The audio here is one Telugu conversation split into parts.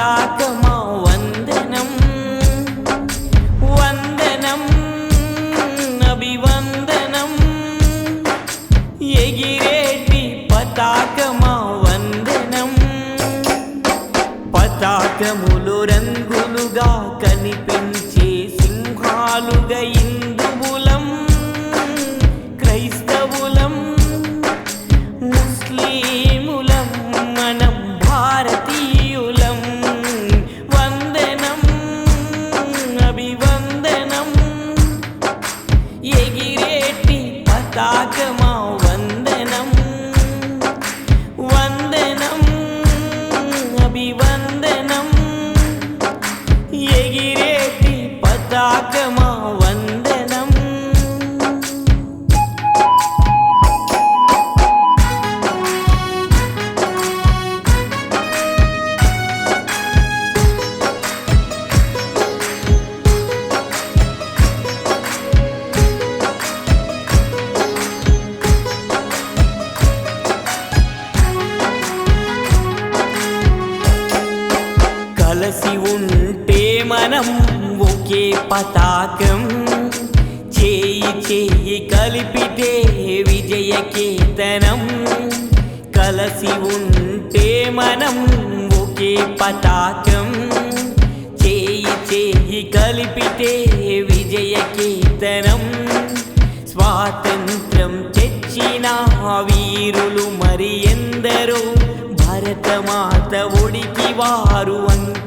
మాతాకమా వందనం. వందనం అభివందనం. ఎగిరేటి పతాకమా వందనం. పతాకములు రంగులుగా కనిపించే సింహాలుగా క్రైస్తవులం ముస్లిములం మనం భారత పతాకమా ఒకే పతాకం. చేయి చేయి కలిపితే విజయ కేతనం కలసి ఉంటే మనం ఒకే పతాకం. చేయి చేయి కలిపితే విజయ కేతనం స్వాతంత్రం తెచ్చిన వీరులు మరి ఎందరో. భరతమాత ఒడికి వారు అంకితమైనారు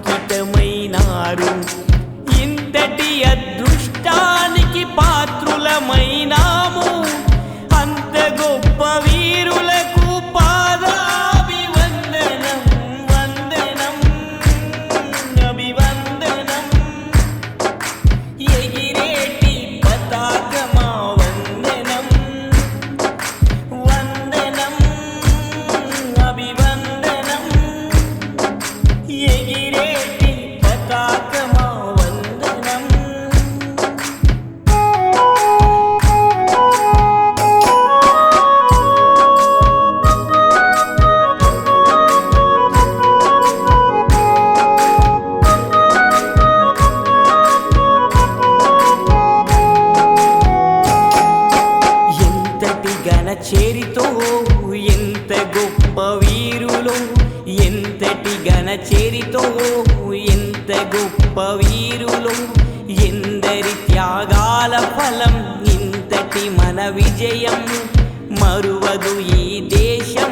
చేరితో ఎంత గొప్ప వీరులో ఎంతటి ఘన చేరితో ఎంత గొప్ప వీరులో ఎందరి త్యాగాల ఫలం ఇంతటి మన విజయం మరువదు ఈ దేశం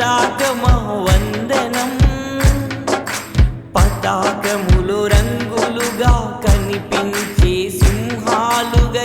పతాకమా వందనం పతాకములు రంగులుగా కనిపించే సింహాలుగా